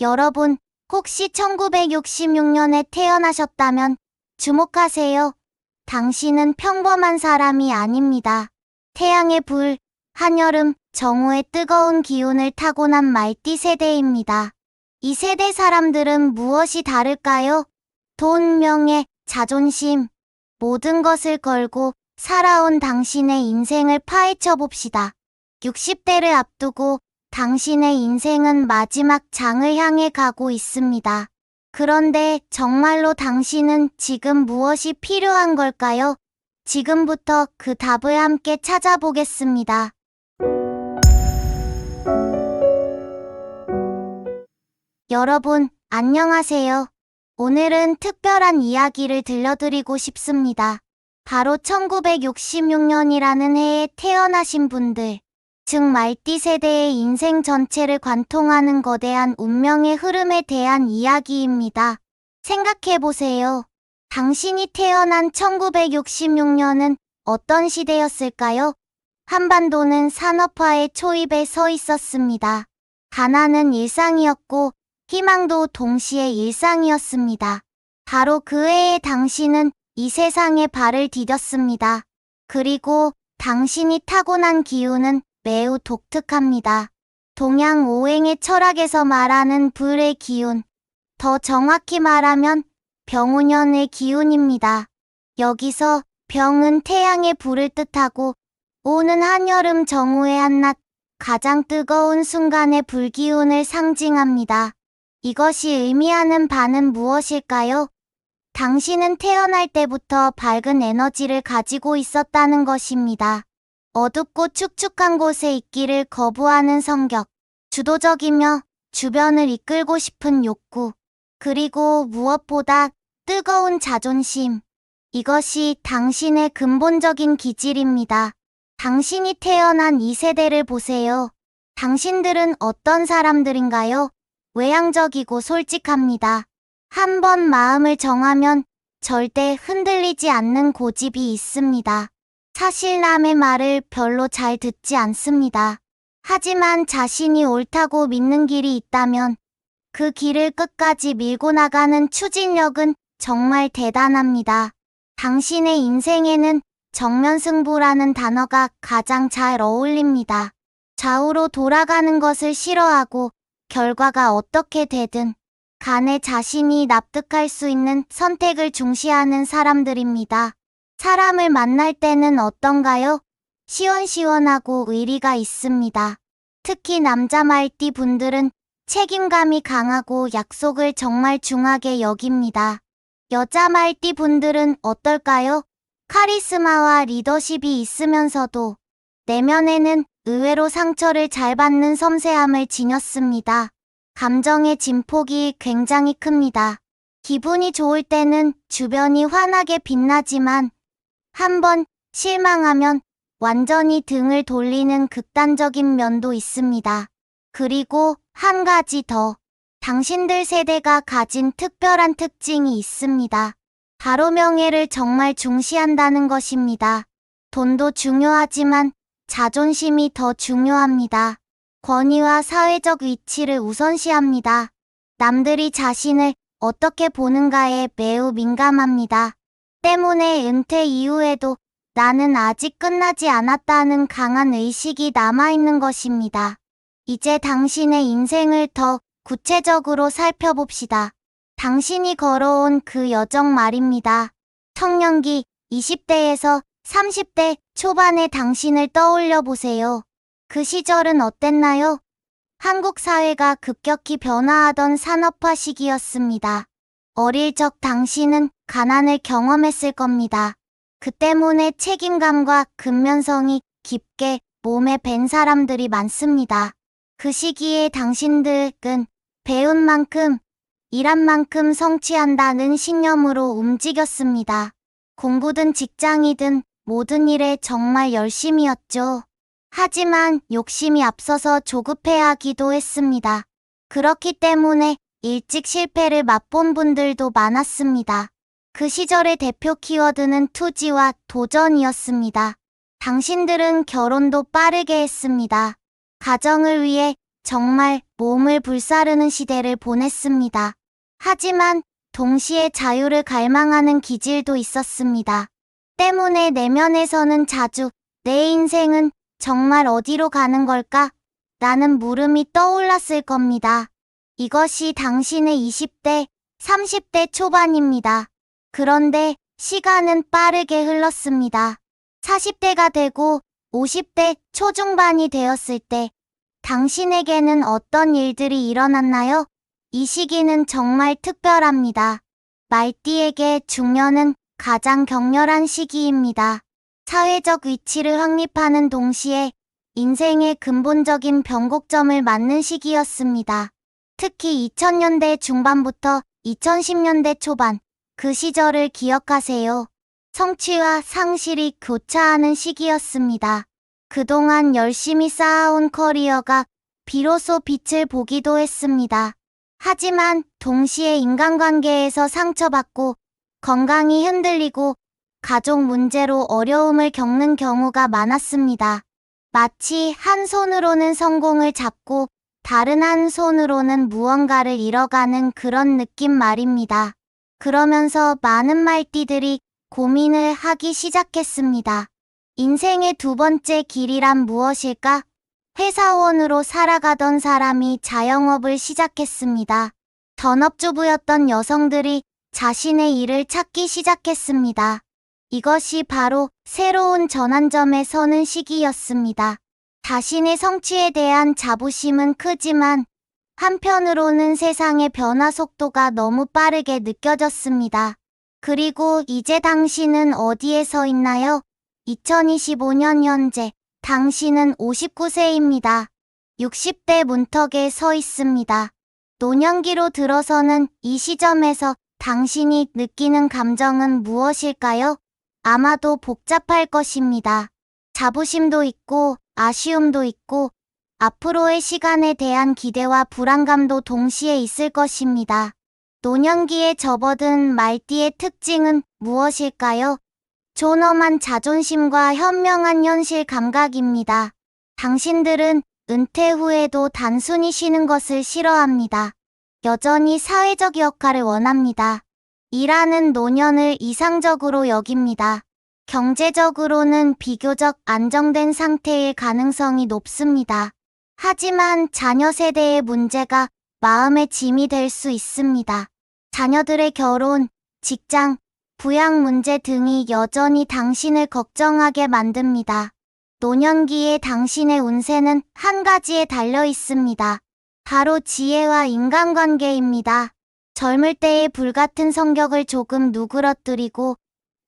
여러분, 혹시 1966년에 태어나셨다면 주목하세요. 당신은 평범한 사람이 아닙니다. 태양의 불, 한여름, 정오의 뜨거운 기운을 타고난 말띠 세대입니다. 이 세대 사람들은 무엇이 다를까요? 돈, 명예, 자존심, 모든 것을 걸고 살아온 당신의 인생을 파헤쳐 봅시다. 60대를 앞두고 당신의 인생은 마지막 장을 향해 가고 있습니다. 그런데 정말로 당신은 지금 무엇이 필요한 걸까요? 지금부터 그 답을 함께 찾아보겠습니다. 여러분, 안녕하세요. 오늘은 특별한 이야기를 들려드리고 싶습니다. 바로 1966년이라는 해에 태어나신 분들, 즉 말띠 세대의 인생 전체를 관통하는 거대한 운명의 흐름에 대한 이야기입니다. 생각해보세요. 당신이 태어난 1966년은 어떤 시대였을까요? 한반도는 산업화의 초입에 서 있었습니다. 가난은 일상이었고 희망도 동시에 일상이었습니다. 바로 그 해에 당신은 이 세상에 발을 디뎠습니다. 그리고 당신이 타고난 기운은 매우 독특합니다. 동양 오행의 철학에서 말하는 불의 기운, 더 정확히 말하면 병운년의 기운입니다. 여기서 병은 태양의 불을 뜻하고 오는 한여름 정오의 한낮 가장 뜨거운 순간의 불기운을 상징합니다. 이것이 의미하는 바는 무엇일까요? 당신은 태어날 때부터 밝은 에너지를 가지고 있었다는 것입니다. 어둡고 축축한 곳에 있기를 거부하는 성격, 주도적이며 주변을 이끌고 싶은 욕구, 그리고 무엇보다 뜨거운 자존심. 이것이 당신의 근본적인 기질입니다. 당신이 태어난 이 세대를 보세요. 당신들은 어떤 사람들인가요? 외향적이고 솔직합니다. 한 번 마음을 정하면 절대 흔들리지 않는 고집이 있습니다. 사실 남의 말을 별로 잘 듣지 않습니다. 하지만 자신이 옳다고 믿는 길이 있다면 그 길을 끝까지 밀고 나가는 추진력은 정말 대단합니다. 당신의 인생에는 정면승부라는 단어가 가장 잘 어울립니다. 좌우로 돌아가는 것을 싫어하고 결과가 어떻게 되든 간에 자신이 납득할 수 있는 선택을 중시하는 사람들입니다. 사람을 만날 때는 어떤가요? 시원시원하고 의리가 있습니다. 특히 남자 말띠 분들은 책임감이 강하고 약속을 정말 중하게 여깁니다. 여자 말띠 분들은 어떨까요? 카리스마와 리더십이 있으면서도 내면에는 의외로 상처를 잘 받는 섬세함을 지녔습니다. 감정의 진폭이 굉장히 큽니다. 기분이 좋을 때는 주변이 환하게 빛나지만 한번 실망하면 완전히 등을 돌리는 극단적인 면도 있습니다. 그리고 한 가지 더. 당신들 세대가 가진 특별한 특징이 있습니다. 바로 명예를 정말 중시한다는 것입니다. 돈도 중요하지만 자존심이 더 중요합니다. 권위와 사회적 위치를 우선시합니다. 남들이 자신을 어떻게 보는가에 매우 민감합니다. 때문에 은퇴 이후에도 나는 아직 끝나지 않았다는 강한 의식이 남아있는 것입니다. 이제 당신의 인생을 더 구체적으로 살펴봅시다. 당신이 걸어온 그 여정 말입니다. 청년기 20대에서 30대 초반의 당신을 떠올려 보세요. 그 시절은 어땠나요? 한국 사회가 급격히 변화하던 산업화 시기였습니다. 어릴 적 당신은 가난을 경험했을 겁니다. 그 때문에 책임감과 근면성이 깊게 몸에 밴 사람들이 많습니다. 그 시기에 당신들은 배운 만큼, 일한 만큼 성취한다는 신념으로 움직였습니다. 공부든 직장이든 모든 일에 정말 열심이었죠. 하지만 욕심이 앞서서 조급해하기도 했습니다. 그렇기 때문에 일찍 실패를 맛본 분들도 많았습니다. 그 시절의 대표 키워드는 투지와 도전이었습니다. 당신들은 결혼도 빠르게 했습니다. 가정을 위해 정말 몸을 불사르는 시대를 보냈습니다. 하지만 동시에 자유를 갈망하는 기질도 있었습니다. 때문에 내면에서는 자주 내 인생은 정말 어디로 가는 걸까? 라는 물음이 떠올랐을 겁니다. 이것이 당신의 20대, 30대 초반입니다. 그런데 시간은 빠르게 흘렀습니다. 40대가 되고 50대 초중반이 되었을 때 당신에게는 어떤 일들이 일어났나요? 이 시기는 정말 특별합니다. 말띠에게 중년은 가장 격렬한 시기입니다. 사회적 위치를 확립하는 동시에 인생의 근본적인 변곡점을 맞는 시기였습니다. 특히 2000년대 중반부터 2010년대 초반, 그 시절을 기억하세요. 성취와 상실이 교차하는 시기였습니다. 그동안 열심히 쌓아온 커리어가 비로소 빛을 보기도 했습니다. 하지만 동시에 인간관계에서 상처받고 건강이 흔들리고 가족 문제로 어려움을 겪는 경우가 많았습니다. 마치 한 손으로는 성공을 잡고 다른 한 손으로는 무언가를 잃어가는 그런 느낌 말입니다. 그러면서 많은 말띠들이 고민을 하기 시작했습니다. 인생의 두 번째 길이란 무엇일까? 회사원으로 살아가던 사람이 자영업을 시작했습니다. 전업주부였던 여성들이 자신의 일을 찾기 시작했습니다. 이것이 바로 새로운 전환점에 서는 시기였습니다. 자신의 성취에 대한 자부심은 크지만 한편으로는 세상의 변화 속도가 너무 빠르게 느껴졌습니다. 그리고 이제 당신은 어디에 서 있나요? 2025년 현재 당신은 59세입니다. 60대 문턱에 서 있습니다. 노년기로 들어서는 이 시점에서 당신이 느끼는 감정은 무엇일까요? 아마도 복잡할 것입니다. 자부심도 있고 아쉬움도 있고 앞으로의 시간에 대한 기대와 불안감도 동시에 있을 것입니다. 노년기에 접어든 말띠의 특징은 무엇일까요? 존엄한 자존심과 현명한 현실 감각입니다. 당신들은 은퇴 후에도 단순히 쉬는 것을 싫어합니다. 여전히 사회적 역할을 원합니다. 일하는 노년을 이상적으로 여깁니다. 경제적으로는 비교적 안정된 상태일 가능성이 높습니다. 하지만 자녀 세대의 문제가 마음의 짐이 될 수 있습니다. 자녀들의 결혼, 직장, 부양 문제 등이 여전히 당신을 걱정하게 만듭니다. 노년기에 당신의 운세는 한 가지에 달려 있습니다. 바로 지혜와 인간관계입니다. 젊을 때의 불같은 성격을 조금 누그러뜨리고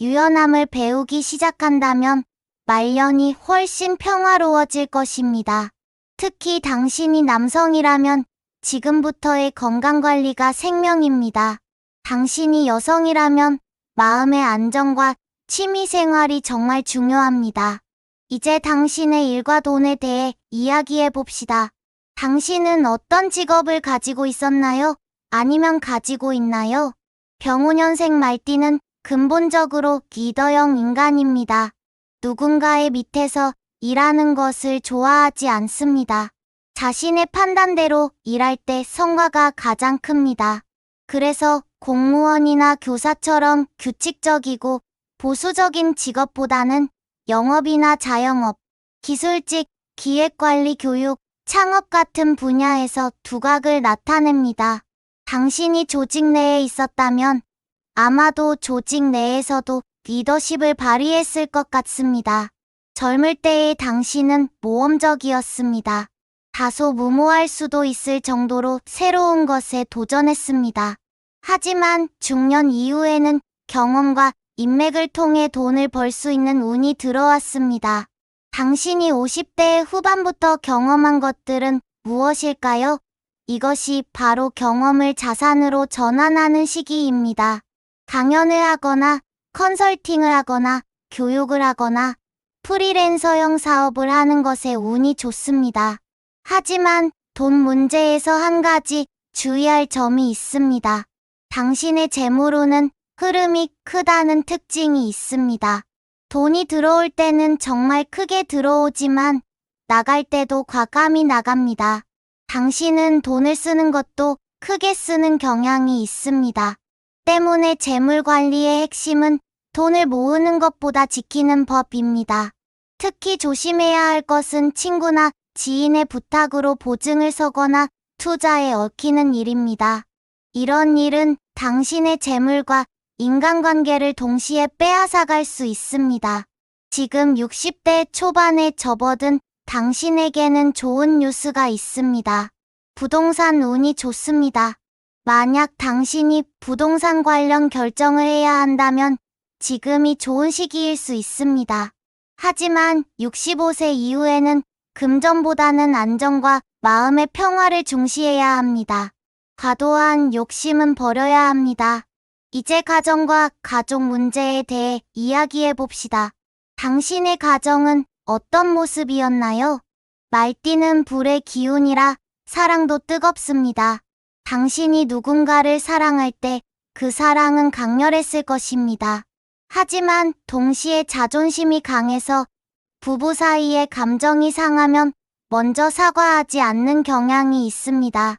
유연함을 배우기 시작한다면 말년이 훨씬 평화로워질 것입니다. 특히 당신이 남성이라면 지금부터의 건강관리가 생명입니다. 당신이 여성이라면 마음의 안정과 취미생활이 정말 중요합니다. 이제 당신의 일과 돈에 대해 이야기해 봅시다. 당신은 어떤 직업을 가지고 있었나요? 아니면 가지고 있나요? 병오년생 말띠는 근본적으로 리더형 인간입니다. 누군가의 밑에서 일하는 것을 좋아하지 않습니다. 자신의 판단대로 일할 때 성과가 가장 큽니다. 그래서 공무원이나 교사처럼 규칙적이고 보수적인 직업보다는 영업이나 자영업, 기술직, 기획관리 교육, 창업 같은 분야에서 두각을 나타냅니다. 당신이 조직 내에 있었다면 아마도 조직 내에서도 리더십을 발휘했을 것 같습니다. 젊을 때의 당신은 모험적이었습니다. 다소 무모할 수도 있을 정도로 새로운 것에 도전했습니다. 하지만 중년 이후에는 경험과 인맥을 통해 돈을 벌 수 있는 운이 들어왔습니다. 당신이 50대 후반부터 경험한 것들은 무엇일까요? 이것이 바로 경험을 자산으로 전환하는 시기입니다. 강연을 하거나 컨설팅을 하거나 교육을 하거나 프리랜서형 사업을 하는 것에 운이 좋습니다. 하지만 돈 문제에서 한 가지 주의할 점이 있습니다. 당신의 재물로는 흐름이 크다는 특징이 있습니다. 돈이 들어올 때는 정말 크게 들어오지만 나갈 때도 과감히 나갑니다. 당신은 돈을 쓰는 것도 크게 쓰는 경향이 있습니다. 때문에 재물 관리의 핵심은 돈을 모으는 것보다 지키는 법입니다. 특히 조심해야 할 것은 친구나 지인의 부탁으로 보증을 서거나 투자에 얽히는 일입니다. 이런 일은 당신의 재물과 인간관계를 동시에 빼앗아갈 수 있습니다. 지금 60대 초반에 접어든 당신에게는 좋은 뉴스가 있습니다. 부동산 운이 좋습니다. 만약 당신이 부동산 관련 결정을 해야 한다면 지금이 좋은 시기일 수 있습니다. 하지만 65세 이후에는 금전보다는 안정과 마음의 평화를 중시해야 합니다. 과도한 욕심은 버려야 합니다. 이제 가정과 가족 문제에 대해 이야기해 봅시다. 당신의 가정은 어떤 모습이었나요? 말띠는 불의 기운이라 사랑도 뜨겁습니다. 당신이 누군가를 사랑할 때 그 사랑은 강렬했을 것입니다. 하지만 동시에 자존심이 강해서 부부 사이에 감정이 상하면 먼저 사과하지 않는 경향이 있습니다.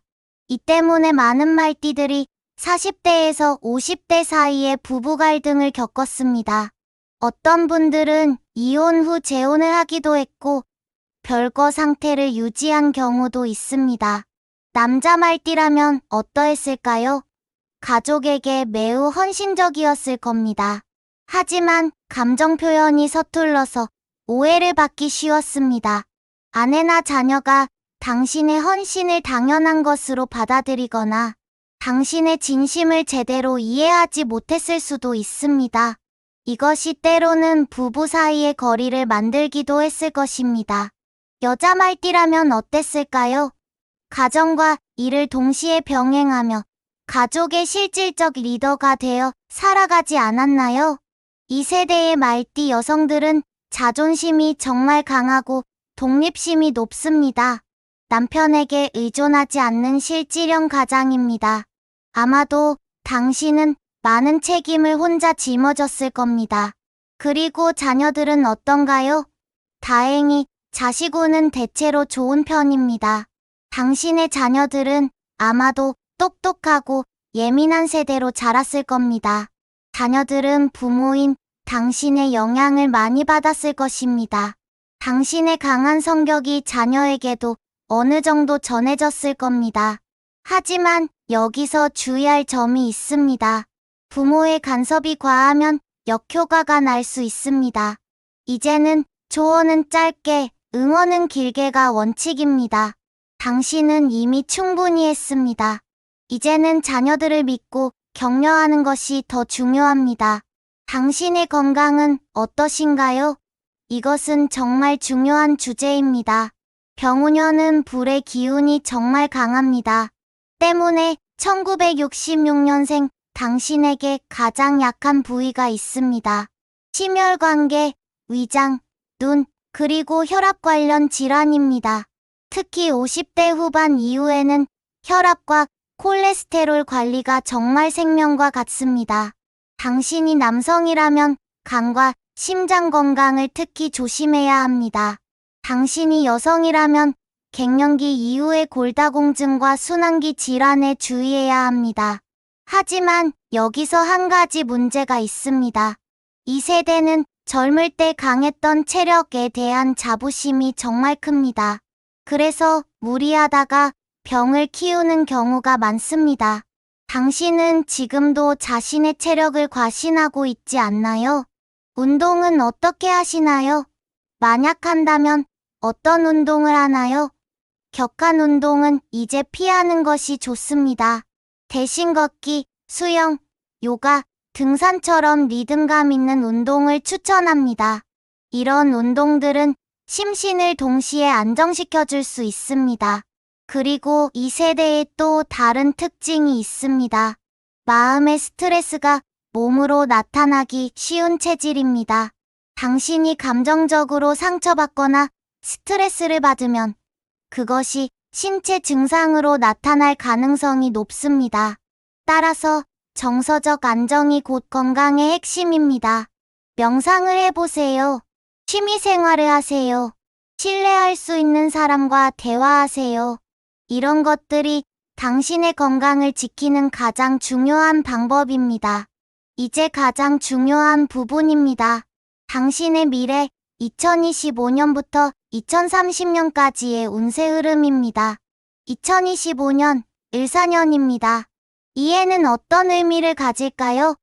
이 때문에 많은 말띠들이 40대에서 50대 사이에 부부 갈등을 겪었습니다. 어떤 분들은 이혼 후 재혼을 하기도 했고 별거 상태를 유지한 경우도 있습니다. 남자 말띠라면 어떠했을까요? 가족에게 매우 헌신적이었을 겁니다. 하지만 감정 표현이 서툴러서 오해를 받기 쉬웠습니다. 아내나 자녀가 당신의 헌신을 당연한 것으로 받아들이거나 당신의 진심을 제대로 이해하지 못했을 수도 있습니다. 이것이 때로는 부부 사이의 거리를 만들기도 했을 것입니다. 여자 말띠라면 어땠을까요? 가정과 일을 동시에 병행하며 가족의 실질적 리더가 되어 살아가지 않았나요? 이 세대의 말띠 여성들은 자존심이 정말 강하고 독립심이 높습니다. 남편에게 의존하지 않는 실질형 가장입니다. 아마도 당신은 많은 책임을 혼자 짊어졌을 겁니다. 그리고 자녀들은 어떤가요? 다행히 자식운은 대체로 좋은 편입니다. 당신의 자녀들은 아마도 똑똑하고 예민한 세대로 자랐을 겁니다. 자녀들은 부모인 당신의 영향을 많이 받았을 것입니다. 당신의 강한 성격이 자녀에게도 어느 정도 전해졌을 겁니다. 하지만 여기서 주의할 점이 있습니다. 부모의 간섭이 과하면 역효과가 날 수 있습니다. 이제는 조언은 짧게, 응원은 길게가 원칙입니다. 당신은 이미 충분히 했습니다. 이제는 자녀들을 믿고 격려하는 것이 더 중요합니다. 당신의 건강은 어떠신가요? 이것은 정말 중요한 주제입니다. 병우년은 불의 기운이 정말 강합니다. 때문에 1966년생 당신에게 가장 약한 부위가 있습니다. 심혈관계, 위장, 눈, 그리고 혈압 관련 질환입니다. 특히 50대 후반 이후에는 혈압과 콜레스테롤 관리가 정말 생명과 같습니다. 당신이 남성이라면 간과 심장 건강을 특히 조심해야 합니다. 당신이 여성이라면 갱년기 이후의 골다공증과 순환기 질환에 주의해야 합니다. 하지만 여기서 한 가지 문제가 있습니다. 이 세대는 젊을 때 강했던 체력에 대한 자부심이 정말 큽니다. 그래서 무리하다가 병을 키우는 경우가 많습니다. 당신은 지금도 자신의 체력을 과신하고 있지 않나요? 운동은 어떻게 하시나요? 만약 한다면 어떤 운동을 하나요? 격한 운동은 이제 피하는 것이 좋습니다. 대신 걷기, 수영, 요가, 등산처럼 리듬감 있는 운동을 추천합니다. 이런 운동들은 심신을 동시에 안정시켜 줄 수 있습니다. 그리고 이 세대에 또 다른 특징이 있습니다. 마음의 스트레스가 몸으로 나타나기 쉬운 체질입니다. 당신이 감정적으로 상처받거나 스트레스를 받으면 그것이 신체 증상으로 나타날 가능성이 높습니다. 따라서 정서적 안정이 곧 건강의 핵심입니다. 명상을 해보세요. 취미 생활을 하세요. 신뢰할 수 있는 사람과 대화하세요. 이런 것들이 당신의 건강을 지키는 가장 중요한 방법입니다. 이제 가장 중요한 부분입니다. 당신의 미래 2025년부터 2030년까지의 운세 흐름입니다. 2025년 일사년입니다. 이해는 어떤 의미를 가질까요?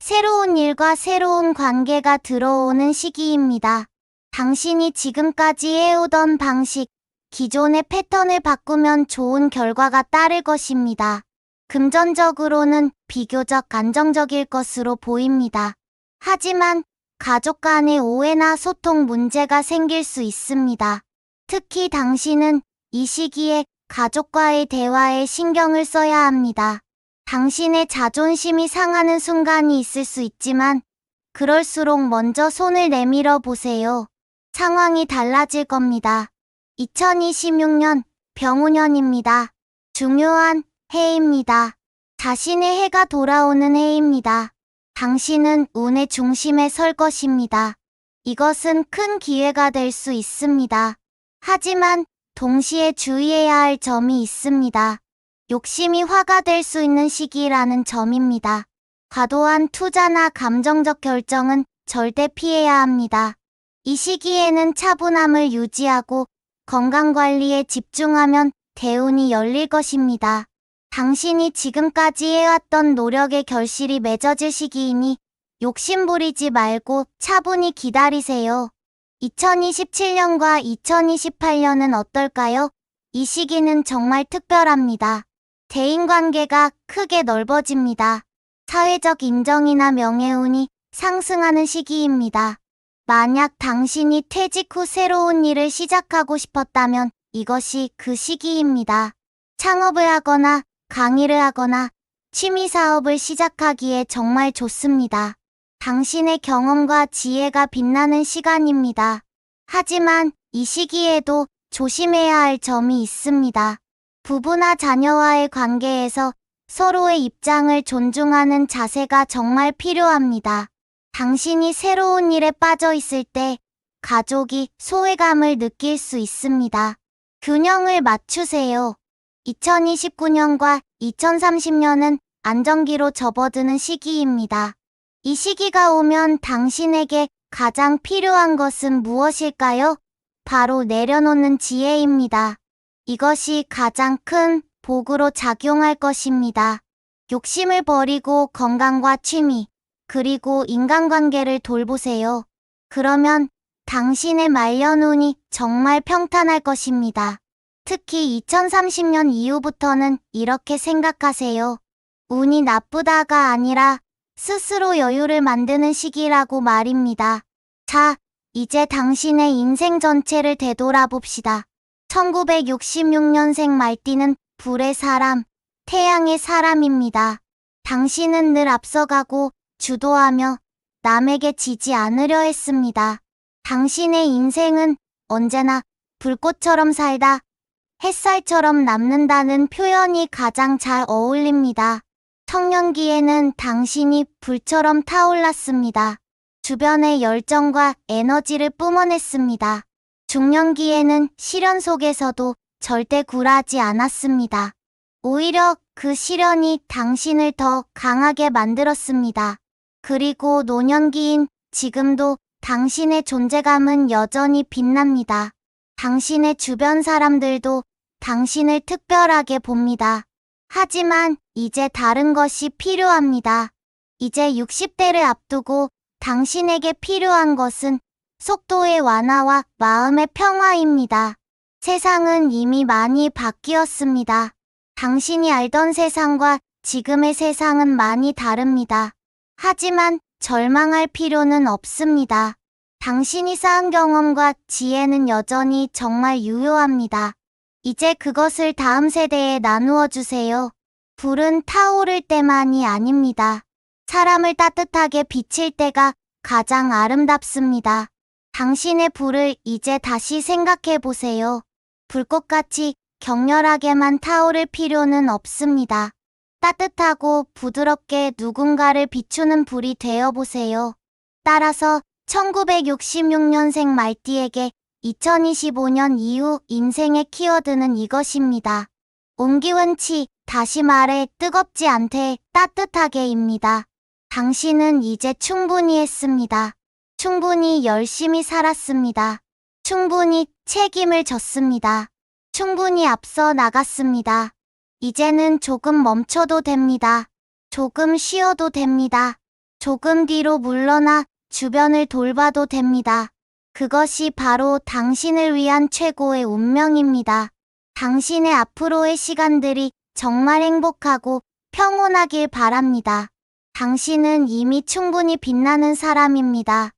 새로운 일과 새로운 관계가 들어오는 시기입니다. 당신이 지금까지 해오던 방식, 기존의 패턴을 바꾸면 좋은 결과가 따를 것입니다. 금전적으로는 비교적 안정적일 것으로 보입니다. 하지만 가족 간의 오해나 소통 문제가 생길 수 있습니다. 특히 당신은 이 시기에 가족과의 대화에 신경을 써야 합니다. 당신의 자존심이 상하는 순간이 있을 수 있지만 그럴수록 먼저 손을 내밀어 보세요. 상황이 달라질 겁니다. 2026년 병우년입니다. 중요한 해입니다. 자신의 해가 돌아오는 해입니다. 당신은 운의 중심에 설 것입니다. 이것은 큰 기회가 될 수 있습니다. 하지만 동시에 주의해야 할 점이 있습니다. 욕심이 화가 될 수 있는 시기라는 점입니다. 과도한 투자나 감정적 결정은 절대 피해야 합니다. 이 시기에는 차분함을 유지하고 건강관리에 집중하면 대운이 열릴 것입니다. 당신이 지금까지 해왔던 노력의 결실이 맺어질 시기이니 욕심 부리지 말고 차분히 기다리세요. 2027년과 2028년은 어떨까요? 이 시기는 정말 특별합니다. 대인관계가 크게 넓어집니다. 사회적 인정이나 명예운이 상승하는 시기입니다. 만약 당신이 퇴직 후 새로운 일을 시작하고 싶었다면 이것이 그 시기입니다. 창업을 하거나 강의를 하거나 취미 사업을 시작하기에 정말 좋습니다. 당신의 경험과 지혜가 빛나는 시간입니다. 하지만 이 시기에도 조심해야 할 점이 있습니다. 부부나 자녀와의 관계에서 서로의 입장을 존중하는 자세가 정말 필요합니다. 당신이 새로운 일에 빠져 있을 때 가족이 소외감을 느낄 수 있습니다. 균형을 맞추세요. 2029년과 2030년은 안정기로 접어드는 시기입니다. 이 시기가 오면 당신에게 가장 필요한 것은 무엇일까요? 바로 내려놓는 지혜입니다. 이것이 가장 큰 복으로 작용할 것입니다. 욕심을 버리고 건강과 취미, 그리고 인간관계를 돌보세요. 그러면 당신의 말년운이 정말 평탄할 것입니다. 특히 2030년 이후부터는 이렇게 생각하세요. 운이 나쁘다가 아니라 스스로 여유를 만드는 시기라고 말입니다. 자, 이제 당신의 인생 전체를 되돌아봅시다. 1966년생 말띠는 불의 사람, 태양의 사람입니다. 당신은 늘 앞서가고 주도하며 남에게 지지 않으려 했습니다. 당신의 인생은 언제나 불꽃처럼 살다 햇살처럼 남는다는 표현이 가장 잘 어울립니다. 청년기에는 당신이 불처럼 타올랐습니다. 주변의 열정과 에너지를 뿜어냈습니다. 중년기에는 시련 속에서도 절대 굴하지 않았습니다. 오히려 그 시련이 당신을 더 강하게 만들었습니다. 그리고 노년기인 지금도 당신의 존재감은 여전히 빛납니다. 당신의 주변 사람들도 당신을 특별하게 봅니다. 하지만 이제 다른 것이 필요합니다. 이제 60대를 앞두고 당신에게 필요한 것은 속도의 완화와 마음의 평화입니다. 세상은 이미 많이 바뀌었습니다. 당신이 알던 세상과 지금의 세상은 많이 다릅니다. 하지만 절망할 필요는 없습니다. 당신이 쌓은 경험과 지혜는 여전히 정말 유효합니다. 이제 그것을 다음 세대에 나누어 주세요. 불은 타오를 때만이 아닙니다. 사람을 따뜻하게 비칠 때가 가장 아름답습니다. 당신의 불을 이제 다시 생각해 보세요. 불꽃같이 격렬하게만 타오를 필요는 없습니다. 따뜻하고 부드럽게 누군가를 비추는 불이 되어 보세요. 따라서 1966년생 말띠에게 2025년 이후 인생의 키워드는 이것입니다. 온기원치, 다시 말해 뜨겁지 않되 따뜻하게입니다. 당신은 이제 충분히 했습니다. 충분히 열심히 살았습니다. 충분히 책임을 졌습니다. 충분히 앞서 나갔습니다. 이제는 조금 멈춰도 됩니다. 조금 쉬어도 됩니다. 조금 뒤로 물러나 주변을 돌봐도 됩니다. 그것이 바로 당신을 위한 최고의 운명입니다. 당신의 앞으로의 시간들이 정말 행복하고 평온하길 바랍니다. 당신은 이미 충분히 빛나는 사람입니다.